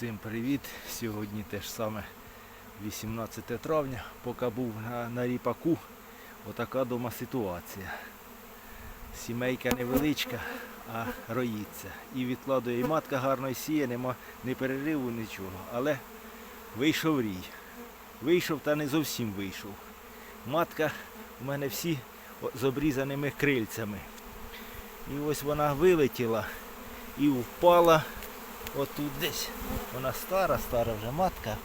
Всім привіт! Сьогодні те ж саме 18 травня, поки був на, на ріпаку, отака дома ситуація. Сімейка невеличка, а роїться. І відкладує, і матка гарно сіє, нема ні перериву, нічого. Але вийшов рій. Вийшов та не зовсім вийшов. Матка у мене всі з обрізаними крильцями. І ось вона вилетіла і впала отут десь. Вона стара, стара вже матка.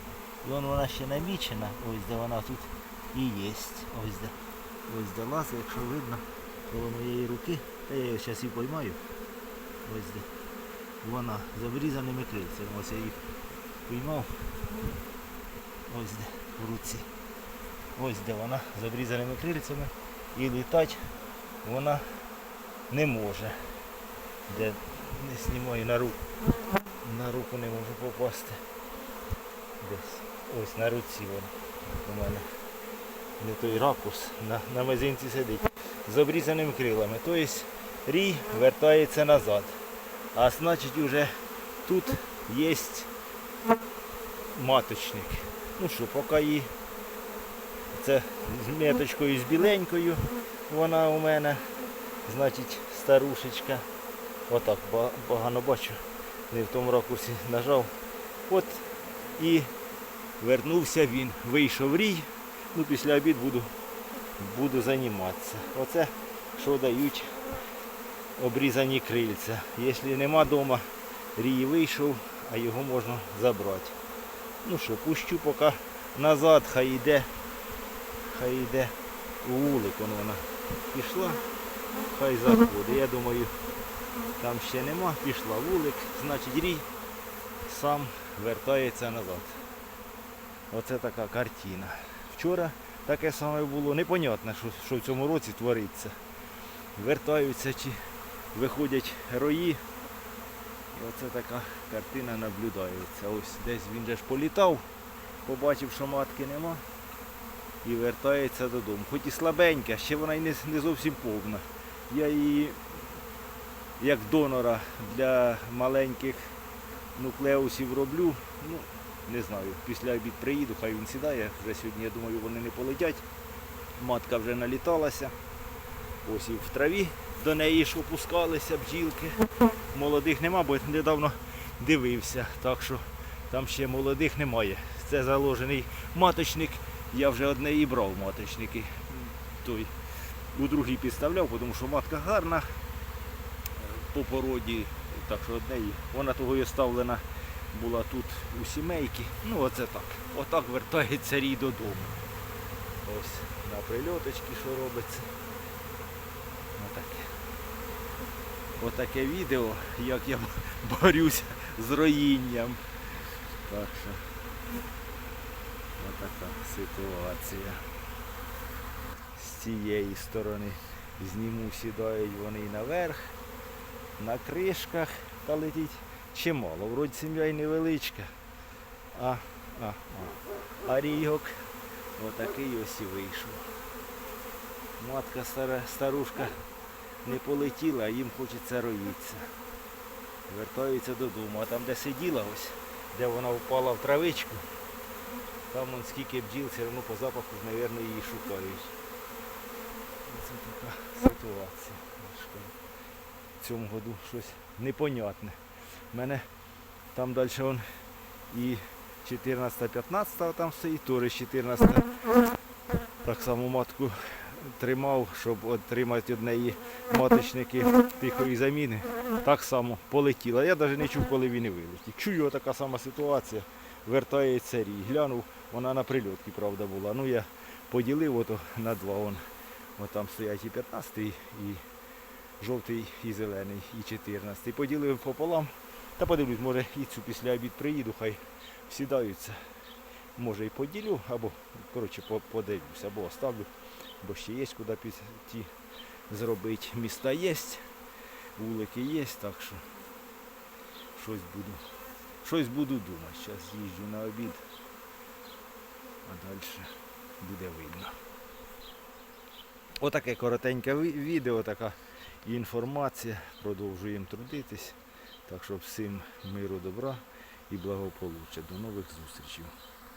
І вон вона ще намічена. Ось де вона тут і є. Ось де. Ось де лазить, якщо видно, коло моєї руки. Та я її зараз і поймаю. Ось де. Вона з обрізаними крильцями. Ось я їх поймав. Ось де в руці. Ось де вона з обрізаними крильцями. І літати вона не може. Де не знімаю на руку. На руку не можу попасти. Десь. Ось на руці вона у мене. Не той ракурс, на, на мизинці сидить. З обрізаними крилами. Тобто рій вертається назад. А значить вже тут є маточник. Ну що, поки її це з меточкою з біленькою вона у мене, значить, старушечка. Отак погано бачу. Не в тому ракурсі нажав. От і вернувся він. Вийшов рій. Ну, після обід буду, буду займатися. Оце що дають обрізані крильця. Якщо нема вдома, рій вийшов, а його можна забрати. Ну що, пущу поки назад, хай йде, хай йде у вулик, вона пішла, хай заходить. Я думаю, там ще нема, пішла вулик, значить рій сам вертається назад. Оце така картина. Вчора таке саме було. Непонятно, що, що в цьому році твориться. Вертаються чи виходять рої. І оце така картина наблюдається. Ось десь він же ж політав, побачив, що матки нема. І вертається додому. Хоч і слабенька, ще вона й не, не зовсім повна. Я її як донора для маленьких нуклеусів роблю. Ну, не знаю, після обід приїду, хай він сідає. Вже сьогодні, я думаю, вони не полетять. Матка вже наліталася. Ось і в траві до неї ж опускалися бджілки. Молодих нема, бо недавно дивився. Так що там ще молодих немає. Це заложений маточник. Я вже одне і брав маточники. Той у другий підставляв, тому що матка гарна по породі, так що одне вона того і оставлена була тут у сімейки. Ну оце так. Отак вертається рій додому. Ось на прильоточки, що робиться. Отаке. Отаке відео, як я борюся з роїнням. Так що отака ситуація. Цієї сторони зніму сідають вони наверх на кришках та летіть чимало. Вроді сім'я й невеличка. А, а, а. А рійок отакий ось і вийшов. Матка стара, старушка не полетіла, а їм хочеться роїтися. Вертаються додому, а там, де сиділа ось, де вона впала в травичку, там он скільки бджіл, все одно по запаху, мабуть, її шукають. Така ситуація. В цьому году щось непонятне. У мене там далі он і 14-15 там стоїть, теж 14 так само матку тримав, щоб отримати від неї маточники тихої заміни. Так само полетіла. Я навіть не чув, коли він і вилетів. Чую, така сама ситуація. Вертається рій. Глянув, вона на прильотці, правда, була. Ну я поділив ото на два. Вон. От там стоять і 15 і жовтий і зелений, і 14. Поділив пополам. Та подивлюсь, може і цю після обід приїду, хай сідаються. Може і поділю, або коротше по- подивлюсь, або оставлю, бо ще є куди піти зробити. Міста є, вулики є, так що щось буду. Щось буду думати. Зараз їжджу на обід, а далі буде видно. Отаке коротеньке відео, така інформація. Продовжуємо трудитись. Так що всім миру, добра і благополуччя. До нових зустрічей.